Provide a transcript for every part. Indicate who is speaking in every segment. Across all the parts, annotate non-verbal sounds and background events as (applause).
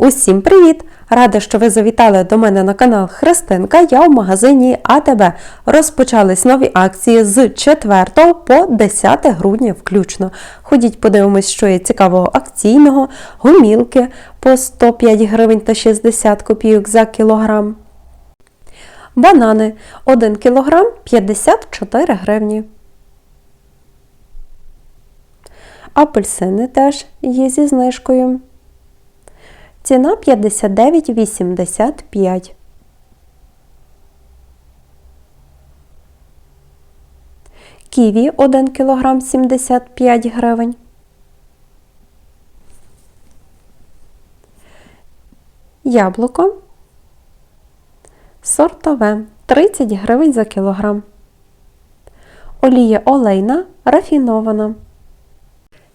Speaker 1: Усім привіт! Рада, що ви завітали до мене на канал Христинка. Я в магазині АТБ. Розпочались нові акції з 4 по 10 грудня включно. Ходіть, подивимось, що є цікавого акційного, гумілки по 105 гривень та 60 копійок за кілограм. Банани 1 кілограм 54 гривні. Апельсини теж є зі знижкою. Ціна 59,85. Ківі 1 кг 75 гривень. Яблуко сортове 30 гривень за кілограм. Олія олейна рафінована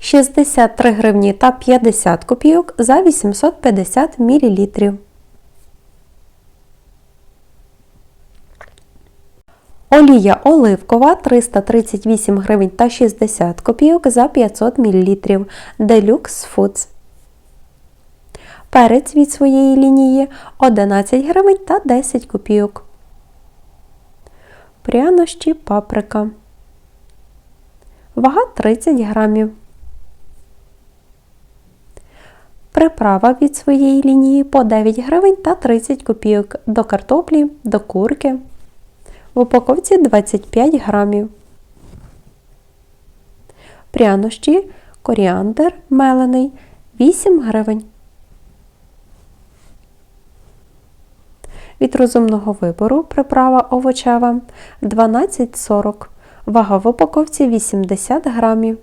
Speaker 1: 63 гривні та 50 копійок за 850 мл. Олія оливкова 338 гривень та 60 копійок за 500 мл. Deluxe Foods. Перець від своєї лінії 11 гривень та 10 копійок. Прянощі паприка. Вага 30 грамів. Приправа від своєї лінії по 9 гривень та 30 копійок до картоплі, до курки. В упаковці 25 грамів. Прянощі, коріандр мелений 8 гривень. Від розумного вибору приправа овочева 12,40. Вага в упаковці 80 грамів.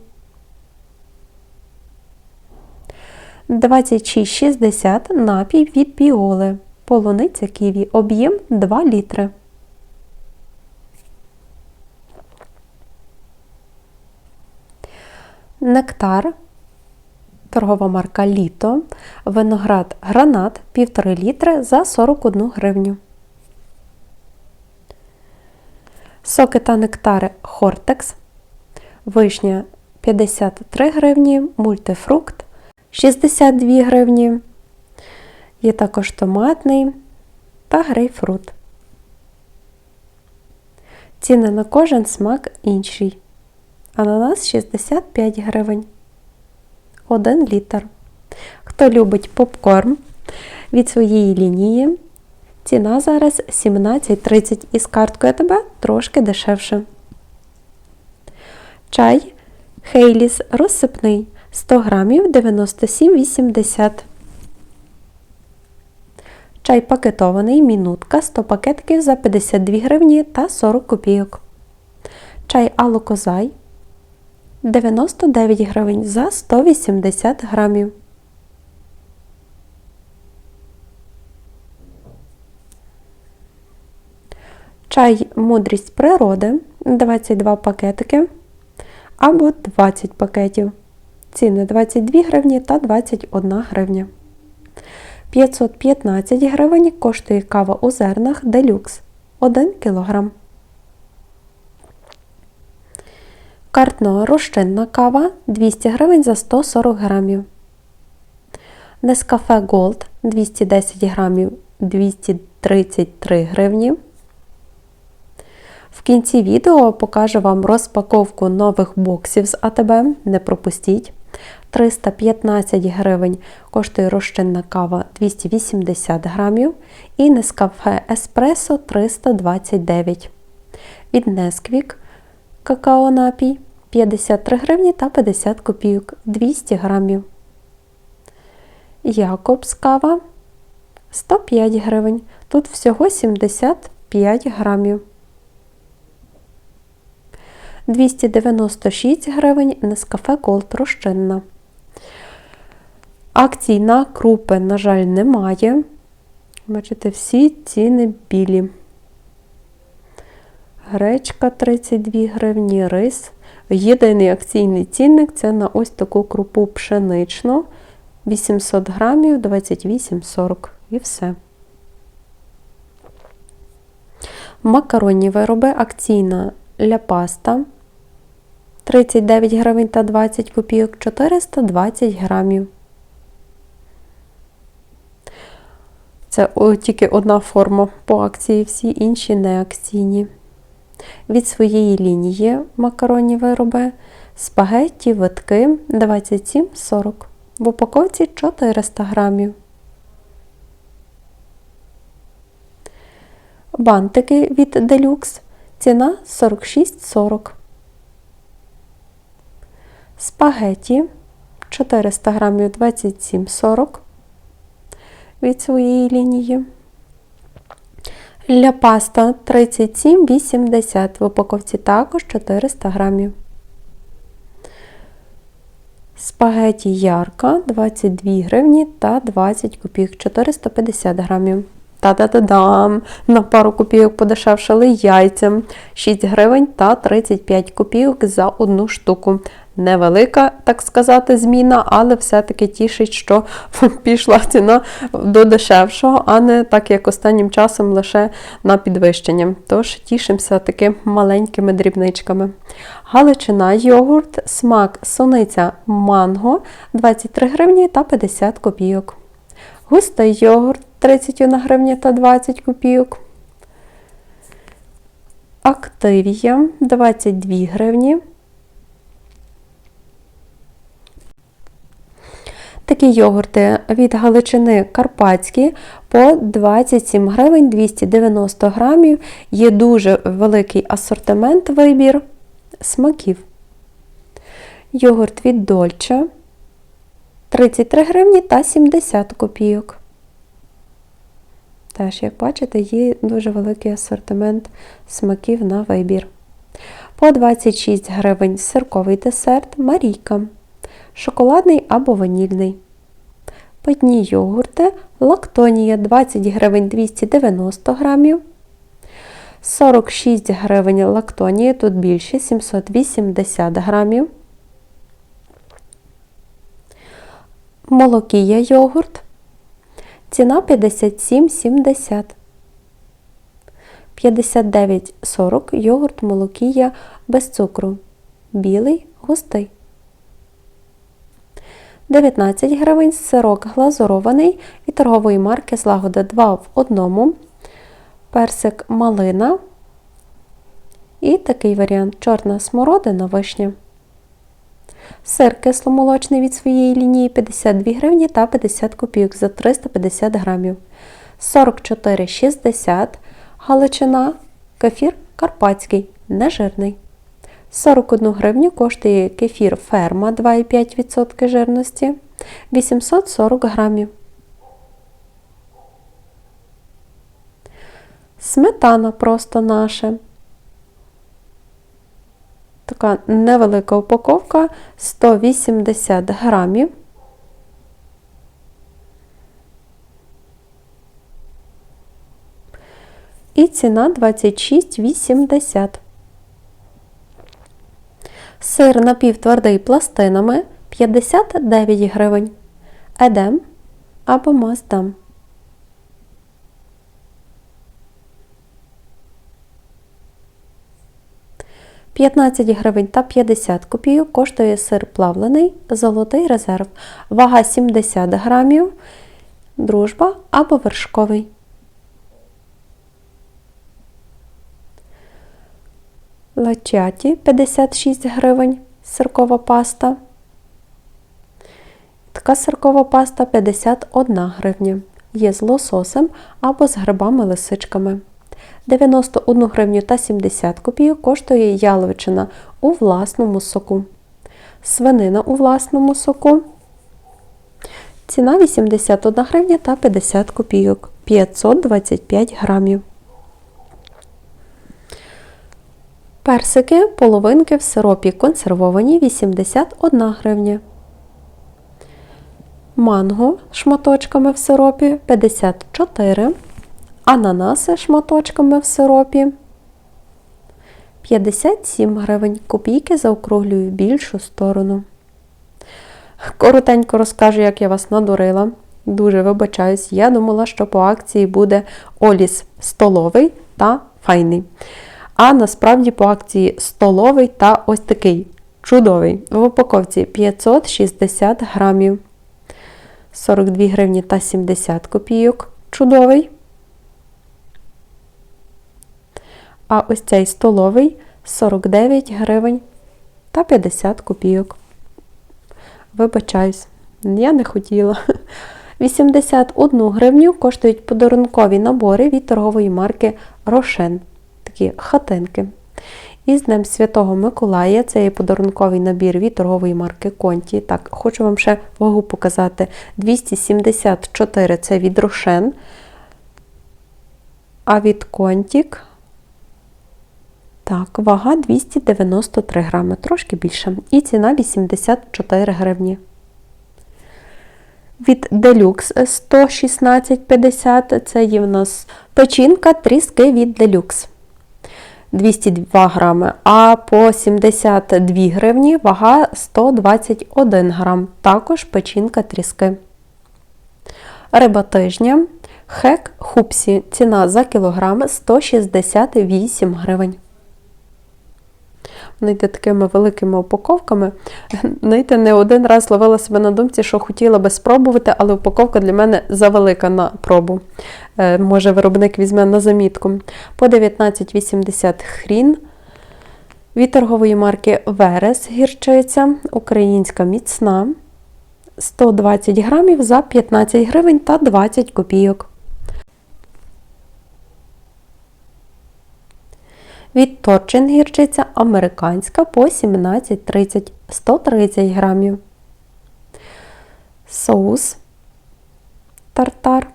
Speaker 1: 26,60 напій від біоли. Полуниця ківі. Об'єм 2 літри. Нектар. Торгова марка Літо. Виноград гранат 1,5 літри за 41 гривню. Соки та нектари Хортекс. Вишня 53 гривні, мультифрукт 62 гривні. Є також томатний та грейпфрут. Ціни на кожен смак інший. Ананас 65 гривень. 1 літр. Хто любить попкорн від своєї лінії, ціна зараз 17,30 із карткою АТБ трошки дешевше. Чай Хейліс розсипний 100 грамів 97,80. Чай пакетований мінутка 100 пакетків за 52 гривні та 40 копійок. Чай Алокозай 99 гривень за 180 грамів. Чай Мудрість природи 22 пакетики або 20 пакетів. Ціни 22 гривні та 21 гривня. 515 гривень коштує кава у зернах Делюкс 1 кг. Картно розчинна кава 200 гривень за 140 грамів. Нескафе Gold 210 грамів 233 гривні. В кінці відео покажу вам розпаковку нових боксів з АТБ. Не пропустіть. 315 гривень коштує розчинна кава 280 грамів і Нескафе Еспресо 329. Від Несквік какао напій 53 гривні та 50 копійок 200 грамів. Якобс кава 105 гривень. Тут всього 75 грамів. 296 гривень Нескафе Голд розчинна. Акцій на крупи, на жаль, немає. Бачите, всі ціни білі. Гречка 32 гривні, рис. Єдиний акційний цінник це на ось таку крупу пшеничну. 800 грамів 28,40 і все. Макаронні вироби акційна ля паста 39 гривень та 20 копійок 420 грамів. Це тільки одна форма по акції, всі інші не акційні. Від своєї лінії макаронні вироби спагетті, витки 27,40. В упаковці 400 грамів. Бантики від Deluxe. Ціна 46,40. Спагеті 400 грамів 27,40 від своєї лінії. Ля паста 37,80 в упаковці також 400 грамів. Спагеті ярка 22 гривні та 20 копійок 450 грамів. Та-да-да-дам! На пару копійок подешевшали яйця 6 гривень та 35 копійок за одну штуку. Невелика, так сказати, зміна, але все-таки тішить, що (laughs) пішла ціна до дешевшого, а не так, як останнім часом лише на підвищення. Тож тішимося такими маленькими дрібничками. Галичина йогурт, смак суниця манго 23 гривні та 50 копійок. Густий йогурт 31 гривня та 20 копійок. Активія 22 гривні. Такі йогурти від Галичини Карпатські по 27 гривень 290 грамів. Є дуже великий асортимент вибір смаків. Йогурт від Дольче 33 гривні та 70 копійок. Теж, як бачите, є дуже великий асортимент смаків на вибір. По 26 гривень сирковий десерт Марійка. Шоколадний або ванільний. Питні йогурти Лактонія 20 гривень 290 грамів. 46 гривень лактонії, тут більше 780 грамів. Молокія йогурт. Ціна 57,70. 59,40 йогурт молокія без цукру. Білий густий. 19 гривень сирок глазурований і торгової марки Злагода 2 в одному. Персик малина. І такий варіант чорна смородина вишня. Сир кисломолочний від своєї лінії 52 гривні та 50 копійок за 350 грамів. 44,60 Галичина. Кефір карпатський, нежирний. 41 гривню коштує кефір ферма 2,5% жирності 840 грамів. Сметана просто наша. Така невелика упаковка 180 грамів. І ціна 26,80. Сир напівтвердий пластинами 59 гривень. Едем або маздам. П'ятнадцять гривень та 50 копійок коштує сир плавлений, золотий резерв, вага 70 грамів, дружба або вершковий. Лачаті 56 гривень сиркова паста. Така сиркова паста 51 гривня. Є з лососем або з грибами-лисичками. 91 гривню та 70 копійок коштує яловичина у власному соку. Свинина у власному соку. Ціна 81 гривня та 50 копійок 525 грамів. Персики половинки в сиропі консервовані 81 гривня. Манго шматочками в сиропі 54. Ананаси шматочками в сиропі 57 гривень. Копійки заокруглюю в більшу сторону. Коротенько розкажу, як я вас надурила. Дуже вибачаюсь, я думала, що по акції буде Оліс столовий та файний. А насправді по акції столовий та ось такий чудовий. В упаковці 560 грамів, 42 гривні та 70 копійок. чудовий. А ось цей столовий 49 гривень та 50 копійок. Вибачаюсь, я не хотіла. (laughs) 81 гривню коштують подарункові набори від торгової марки Рошен. Такі хатинки. І з Днем Святого Миколая це є подарунковий набір від торгової марки Конті. Так, хочу вам ще вагу показати. 274 це від Рошен. А від Контік так, вага 293 грами, трошки більше. І ціна 84 гривні. Від Deluxe 116,50 це є в нас печінка тріски від Deluxe. 202 грами, а по 72 гривні вага 121 грам. Також печінка тріски. Риба тижня. Хек хупсі. Ціна за кілограм 168 гривень. Йде такими великими упаковками. Знаєте, не один раз ловила себе на думці, що хотіла би спробувати, але упаковка для мене завелика на пробу. Е, Може, виробник візьме на замітку. По 19,80 хрін. Від торгової марки Верес гірчиця, українська міцна. 120 грамів за 15 гривень та 20 копійок. Від Торчин гірчиця американська по 17,30 130 грамів. Соус тартар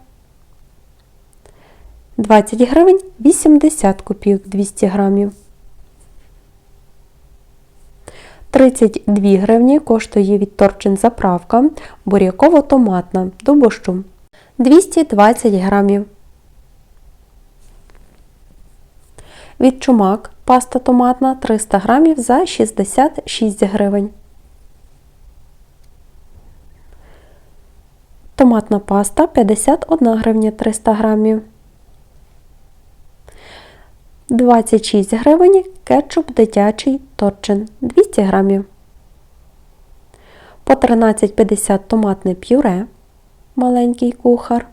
Speaker 1: 20 гривень 80 копійок 200 грамів. 32 гривні коштує від Торчин заправка буряково-томатна до борщу 220 грамів. Від чумак паста томатна 300 грамів за 66 гривень. Томатна паста 51 гривня 300 грамів. 26 гривень кетчуп дитячий торчин 200 грамів. По 13,50 томатне пюре маленький кухар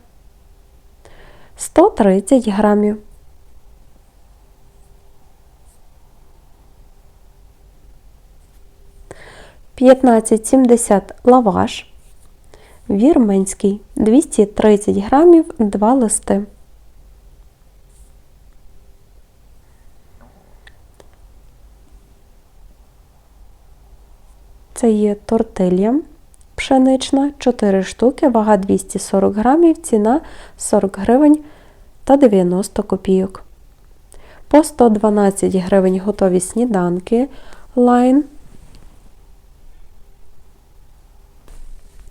Speaker 1: 130 грамів. 15,70 лаваш. Вірменський 230 грамів 2 листи. Це є тортилья пшенична, 4 штуки, вага 240 грамів, ціна 40 гривень та 90 копійок. По 112 гривень готові сніданки лайн.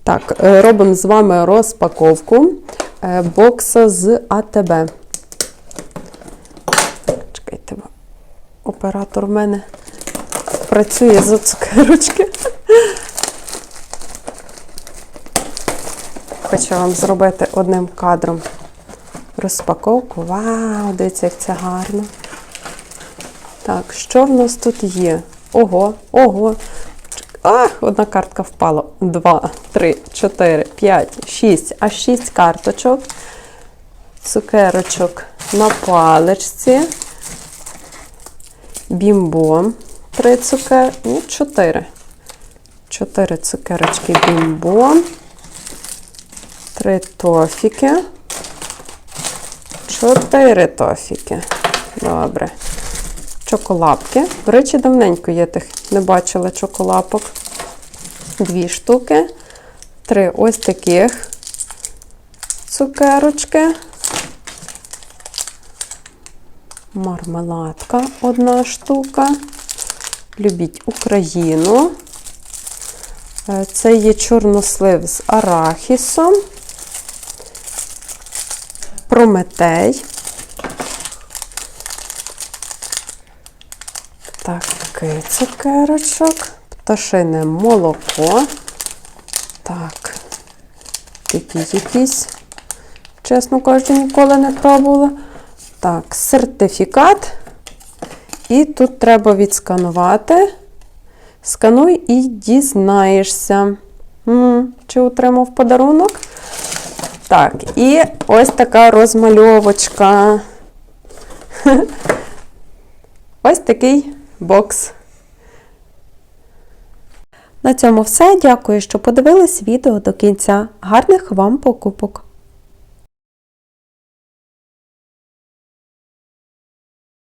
Speaker 1: Так, е, робимо з вами розпаковку е, бокса з АТБ. Чекайте, оператор в мене працює за цукерочки. Хочу вам зробити одним кадром розпаковку. Вау, дивіться, як це гарно. Так, що в нас тут є? Ого, ого. А, одна картка впала. Два, три, чотири, п'ять, шість. Аж шість карточок. Цукерочок на паличці. Бімбо. Три цукер. Ні, чотири. Чотири цукерочки бімбо. Три тофіки. Чотири тофіки. Добре. Чоколапки. До речі, давненько я тих не бачила чоколапок. Дві штуки. Три ось таких цукерочки. Мармеладка одна штука. Любіть Україну. Е, Це є чорнослив з арахісом. Прометей. Такий цукерочок, пташине молоко. Так, такі якісь, чесно кажучи, ніколи не пробувала. Так, сертифікат. І тут треба відсканувати. Скануй і дізнаєшся. Чи отримав подарунок? Так, і ось така розмальовочка. (laughs) Ось такий бокс. На цьому все. Дякую, що подивились відео до кінця. Гарних вам покупок!